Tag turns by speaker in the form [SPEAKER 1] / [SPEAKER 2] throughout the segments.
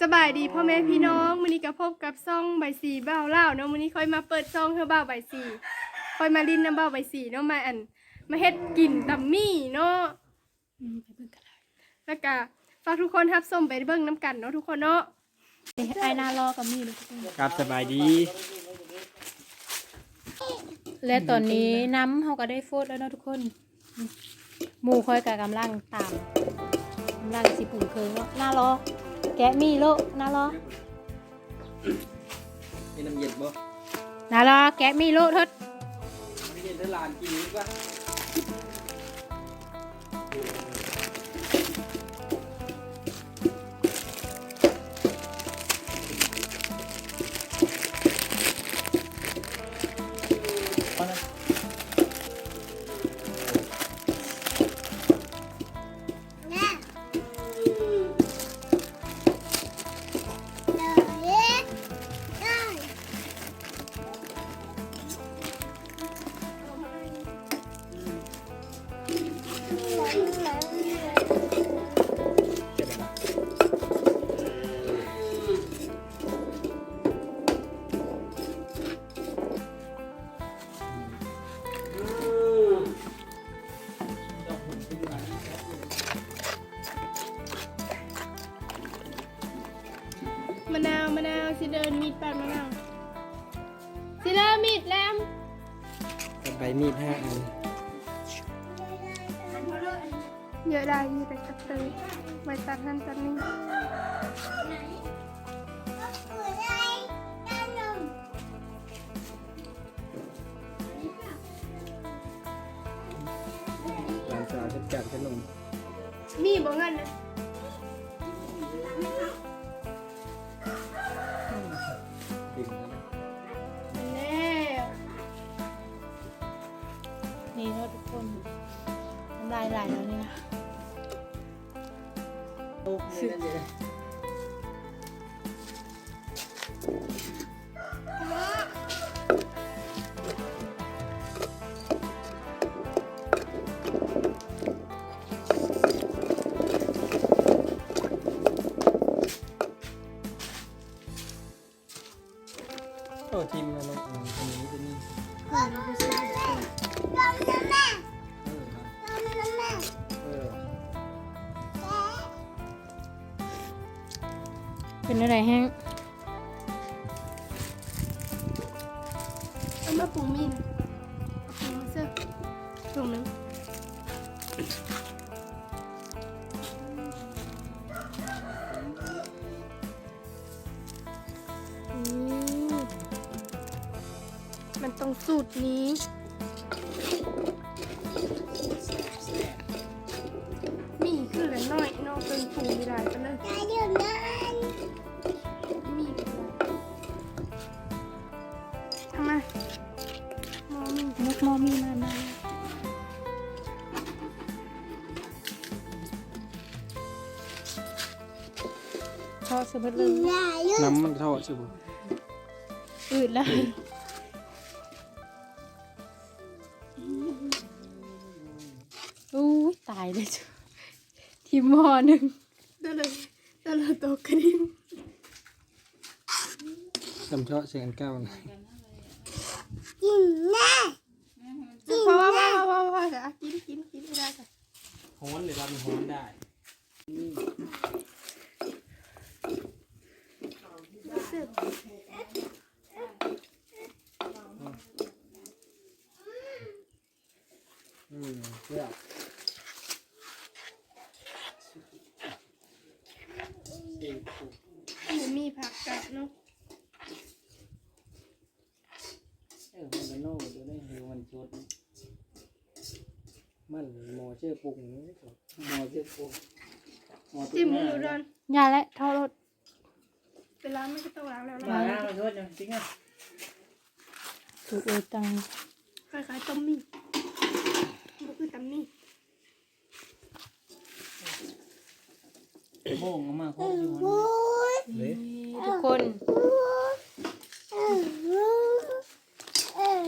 [SPEAKER 1] สบายดีพ่อแม่พี่น้องมื้อนี้ก็พบกับซ่องใบสีบ่าวเล่าวเนาะมื้อนี้ค่อยมาเปิดซ่องเฮาบ่าวใบสีค่อยมาลิ้นน้ำบ่าวใบสีเนาะมาอันมาเฮ็ดกินตัมมี่เนาะอืมไปเบิ่งกันเลยแล้วก็ฝากทุกคนรับชมไปเบิ่งน้ำกันเนาะทุกคนเนาะ
[SPEAKER 2] ไอหนารอกับมีเลยทุกคน
[SPEAKER 3] ครับสบายดี
[SPEAKER 2] และตอนนี้น้ำเขาก็ได้โฟดแล้วเนาะทุกคนหมู่คอยกับกำลังตามกำลังสิปุ่นเคิงเนาะหน้ารอ แกะมีโลหน้ารอ
[SPEAKER 3] มีน้ำเย็นบ่
[SPEAKER 2] หน้ารอแกะมีโลทด
[SPEAKER 3] ไม่เย็นเท่าลานกินนี้ป่ะ
[SPEAKER 1] มะนาวมะนาวสิเดินมีดปาดมะนาวสิเดินมีดแหลม
[SPEAKER 3] ใบมีดห้าอัน
[SPEAKER 1] เยอะได้มีแต่กระเตยใบตัดนั่นตัดนี่
[SPEAKER 3] หลานสาวจัดการขนม
[SPEAKER 1] มีบ่เงินนะ
[SPEAKER 3] น้ำ
[SPEAKER 2] ลายไหลแล้วเนี่ย
[SPEAKER 3] โอ้ยนั่นเดี๋ยวโอ้ทีมเราลงอันนี้จะนี่เออครับเเป็
[SPEAKER 2] นอะไรแห้ง
[SPEAKER 1] เอามาปรุงมีดนปรุงเสื้อถุงนึงมันต้องสูตรนี้
[SPEAKER 2] ชอบสะบัดเลย
[SPEAKER 3] น้ำมันทอดใช่ปะ
[SPEAKER 2] อืดแล้วอู้ยตายเลยจ้ะทีมหมอหนึ่ง
[SPEAKER 1] เดี๋ยวเลยเดี๋ยวเลยตกกระดิ่ง
[SPEAKER 3] จำเชาะเสียงอันเก้านะ
[SPEAKER 1] พอพอพอพอพอเดี๋ยวอะกินกินกินไม่ได้จ้ะ
[SPEAKER 3] ฮ้อนเลยครับมันฮ้อนได้
[SPEAKER 1] รู้สึก
[SPEAKER 3] อืมเพื่อ
[SPEAKER 1] หมูมีผักกับเนาะ
[SPEAKER 3] เออมันเป็นโน่ดูได้ดูมันชดมันหมอเชื่อปรุงนี่ก่อนหมอเชื่อปรุงหมอ
[SPEAKER 1] จิ้มหมูดอน
[SPEAKER 2] ยาและท่อรถ
[SPEAKER 1] เวลาไม่ก็ต้องล้างแล้ว
[SPEAKER 3] มา
[SPEAKER 1] ล้าง
[SPEAKER 3] หน้ามาชดจังจริงอะ
[SPEAKER 2] ถูกเออจัง
[SPEAKER 1] คล้ายๆต้มมี่ก็คือต้มมี่
[SPEAKER 3] โม่งออกมาโคตรอยู่เลย
[SPEAKER 2] ทุกคน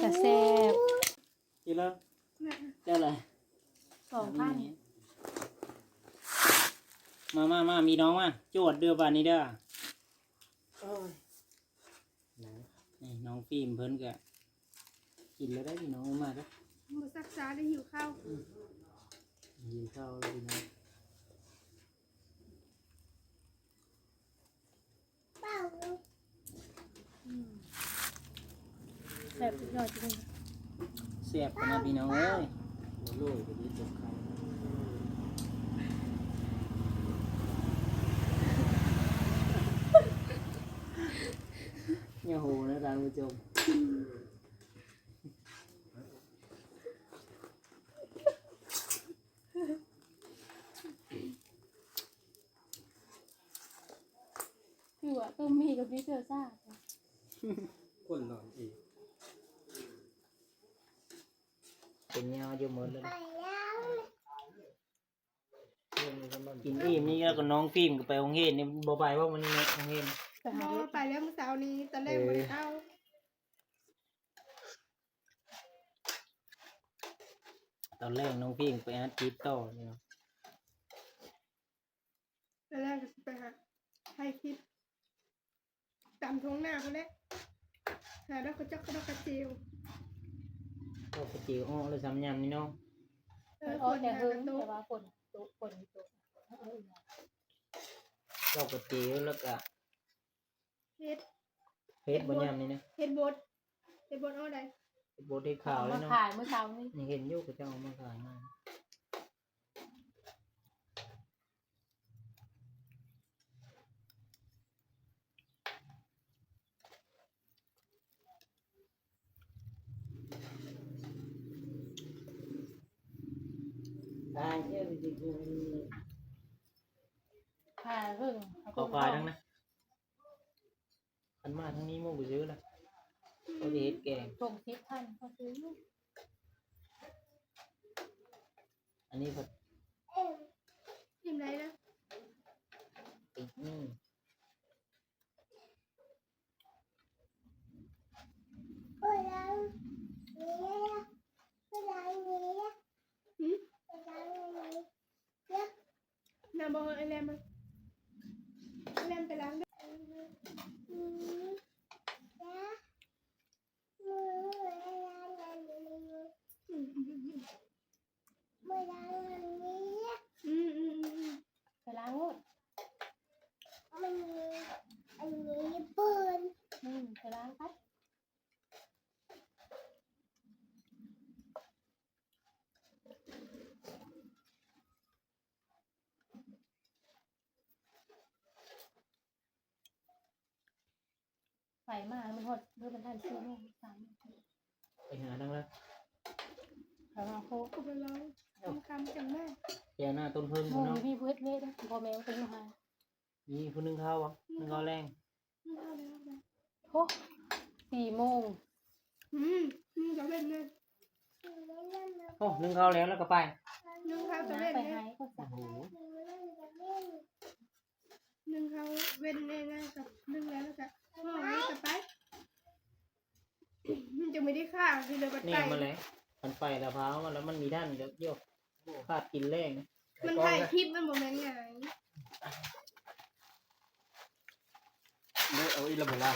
[SPEAKER 2] แต่แซ่บ
[SPEAKER 3] กินแล้ว
[SPEAKER 1] แม่
[SPEAKER 3] เจ้าอะไร
[SPEAKER 2] สองพัน
[SPEAKER 3] มา
[SPEAKER 4] มามามามีน้องมาโจวดเดือบานนี้เด้อ
[SPEAKER 3] โอ้ยหนัง
[SPEAKER 4] นี่น้ องฟิล์มเพิ่นก็กินแล้วได้พี่น้องเอามาเด้อ
[SPEAKER 1] มาซักษาได้หิวข้าว
[SPEAKER 3] ยินเข้าเลยนะ
[SPEAKER 2] แบบยอดจริง
[SPEAKER 4] เสียบกันนะพี่น้องเอ้ย
[SPEAKER 3] หัวโลยตัวนี้จบเขา
[SPEAKER 4] เนี่ยโหนะท่านผู้ชม
[SPEAKER 2] คือว่าต้มมีกับพี่เสือซ่า
[SPEAKER 3] คนหลอนอีก
[SPEAKER 4] เป็นเงาอยู่หมดเลย
[SPEAKER 3] เรื่องนี้ก็มัน
[SPEAKER 4] กินอิ่มนี่แล้วก็น้องฟิล์มก็ไปโรงเรียนนี่บ่ไปว่ามันนี่นะโรงเรียน
[SPEAKER 2] ไปหา
[SPEAKER 1] บอไปแล้วเมื่อเช้านี้ตอนแรกบ่ได้เข้า
[SPEAKER 4] ตอนแรกน้องฟิล์มไปอัดคลิปต่อเนี่ยเนาะ
[SPEAKER 1] ตอนแรกก็สิไปหาถ่ายคลิปตามท้องหน้าเขาแหละหาดอกกระจอกกระดอกกระเจียว
[SPEAKER 4] ก็กระจิ๋วอ้อเลยสามยำนี่เนาะ
[SPEAKER 1] เออ
[SPEAKER 2] อ๋อ
[SPEAKER 1] คน
[SPEAKER 2] แต่
[SPEAKER 1] หา
[SPEAKER 2] เฮิ
[SPEAKER 1] ก
[SPEAKER 2] ง
[SPEAKER 1] ระตุ
[SPEAKER 2] แต่
[SPEAKER 1] ก
[SPEAKER 2] ว่าฝนตกฝนตก
[SPEAKER 4] ก็กระจิ๋วแล้วก็
[SPEAKER 1] เฮ็ด
[SPEAKER 4] เฟซบนยำนี่นะ
[SPEAKER 1] เฮ็ดบดเฮ็ดบดเอาได้
[SPEAKER 4] เฟซบนที่ข่าวเล
[SPEAKER 2] มาย
[SPEAKER 4] เนาะ
[SPEAKER 2] ขายเมื่อเช้านี้
[SPEAKER 4] นี่เห็นอยู่ก็จะเอามาขายมาตายเจ้าสิกู
[SPEAKER 2] ขายเพิ่ง
[SPEAKER 4] ขอควายทั้งนะ อันมาทั้งนี้โมกุซื้อละเขาจะเฮ็ดแกง
[SPEAKER 2] ส่งทิปท่านเขาซื้อ
[SPEAKER 4] อันนี้ผัด
[SPEAKER 1] อิ่มไรนะ
[SPEAKER 4] ติกนี่
[SPEAKER 1] หืมน้ำบ่เฮาไอ้แลมมันไอ้แลมไปล้างเด้ออืมอืมอืมอืมอืมอืม
[SPEAKER 2] ไปล้างรถอืมไปล้างไป ไฟมามันหดเมื่อมันทันซื้อโมงสาม
[SPEAKER 4] ไปหาทั้งละ
[SPEAKER 2] ไฟมาโค
[SPEAKER 1] กูไปร้องทำคำจังแม่
[SPEAKER 4] แกหน้าต้นเพิ่ง
[SPEAKER 2] โม
[SPEAKER 4] พุ่น
[SPEAKER 2] ง
[SPEAKER 4] เนาะ
[SPEAKER 2] พี่เพื่อนเล่นะพอแมวเป็นยังไง
[SPEAKER 4] มีผู้หนึงเข้าวะหนึงเข้าแรง
[SPEAKER 1] อืมเอาเลยเอาเลย
[SPEAKER 2] โอ้สี่โมง
[SPEAKER 1] อืมอืมจะเป็นไง
[SPEAKER 4] โอ้หนึงเข้าแล้วแล้วก็ไป
[SPEAKER 1] นึ่งข้าวจะ
[SPEAKER 2] น้า
[SPEAKER 1] เป็น
[SPEAKER 2] ไป
[SPEAKER 1] ไง
[SPEAKER 2] หายก็
[SPEAKER 4] โอ้
[SPEAKER 2] สั่ง
[SPEAKER 4] โห
[SPEAKER 1] นึ่งข้าวเว้นง่ายๆกับนึ่งแล้วแล้วก็ ห่อแล้วก็ไปมันจะไม่ได้ฆ่าคือเดินไป
[SPEAKER 4] นี่
[SPEAKER 1] ไต่
[SPEAKER 4] มาแล้วมันไปแล้วพร้าวมาแล้วมันมีท่านเดี๋ยวโยกคาดกินแรงนะ
[SPEAKER 1] มันถ่ายคลิปมันบอกแม่นไง
[SPEAKER 3] เลิกเอาอีละเวลา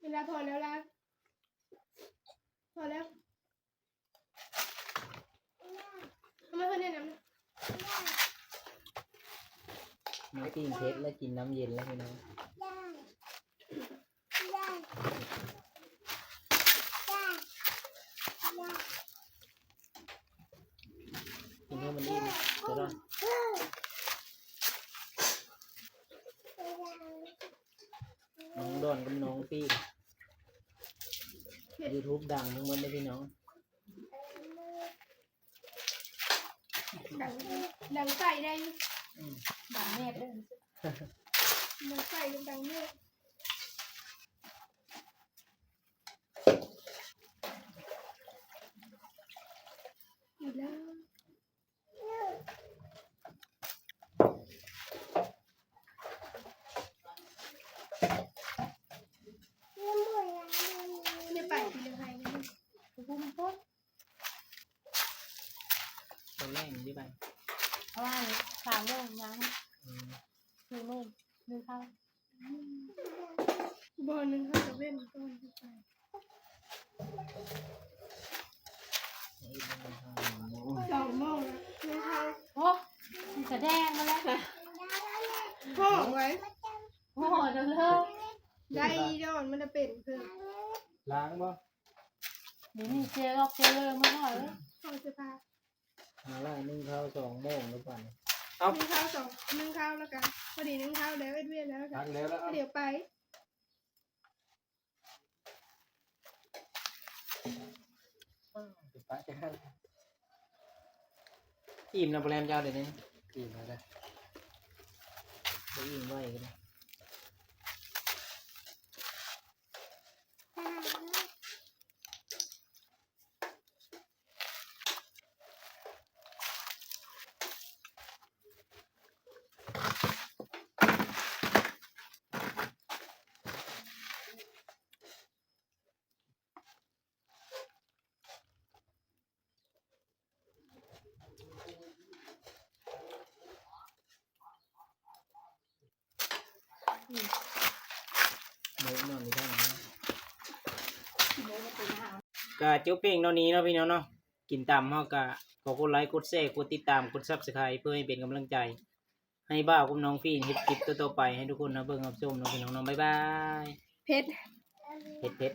[SPEAKER 1] เวลาพอแล้วล่ะพอแล้วทำไมเพื่อนแนะนำ
[SPEAKER 4] มี ปิ้งเพชรแล้วกินน้ำเย็นแล้วพี่น้องกินให้มันอิ่มจะได้น้องดอนกับน้องปี้ยูทูบดังทั้งหมดเลยพี่น้อง
[SPEAKER 1] ดังดังใส่ได้
[SPEAKER 4] อืม
[SPEAKER 2] ด่าแม่เด้อ
[SPEAKER 1] ดังใส่ดังเนี่ยอยู่แล้วไม่ไปที่เรื่องไทยนะ
[SPEAKER 2] บุ้มโป๊ะ
[SPEAKER 4] ตอนแรกอยู่ที่ไป
[SPEAKER 2] เพราะว่าสามโมงยัง
[SPEAKER 4] อืม
[SPEAKER 2] หนึ่งโมงหนึ่งข้าว
[SPEAKER 1] บอลหนึงเขาจะเว้นต้นขึ้นไป
[SPEAKER 4] อีกหนึ่งทางโอ้ย
[SPEAKER 1] สองโมงแล้วไม่เข้า
[SPEAKER 2] โอ้มันจะแดงมาแล้วค่ะ
[SPEAKER 1] พ่อไว้
[SPEAKER 2] โอ้โหเดี๋ยวเลิก
[SPEAKER 1] ได้ดอนมันจะเป็นเพิ่ม
[SPEAKER 3] ล้างบ่
[SPEAKER 2] เดี๋ยวนี่เจอก็เจอเลยมาหน่อยเลย
[SPEAKER 1] เขาจะพา
[SPEAKER 4] มาไล่นึ่งข้าวสองโมงหรือเปล่า เนี่ย
[SPEAKER 1] นึ่งข้าวสองนึ่งข้าวแล้วกันพอดีนึ่งข้าวแล้วเอ็ดเวียนแล้วกั
[SPEAKER 3] ล้านงแล้วแล้ว
[SPEAKER 1] เดี๋ยวไป
[SPEAKER 3] ไปกัน
[SPEAKER 4] อิ่มนะโปรแรมเจ้าเดี๋ยวนี้
[SPEAKER 3] กินมาได้
[SPEAKER 4] ไปอิ่มไว้กันนะ เดี๋ยวนอนอยู่ได้ไหมก็จบเพลงเท่านี้เนาะพี่น้องเนาะกินตามเฮาก็ขอกดไลค์กดแชร์กดติดตามกด Subscribe เพื่อให้เป็นกำลังใจ ให้บ้าวกับน้องฟีนเฮ็ดคลิปต่อๆไปให้ทุกคนนะเบิ่งรับชมเนาะพี่น้องเนาะบ๊ายบาย
[SPEAKER 1] เพชร
[SPEAKER 4] เฮ็ดเฮ็ด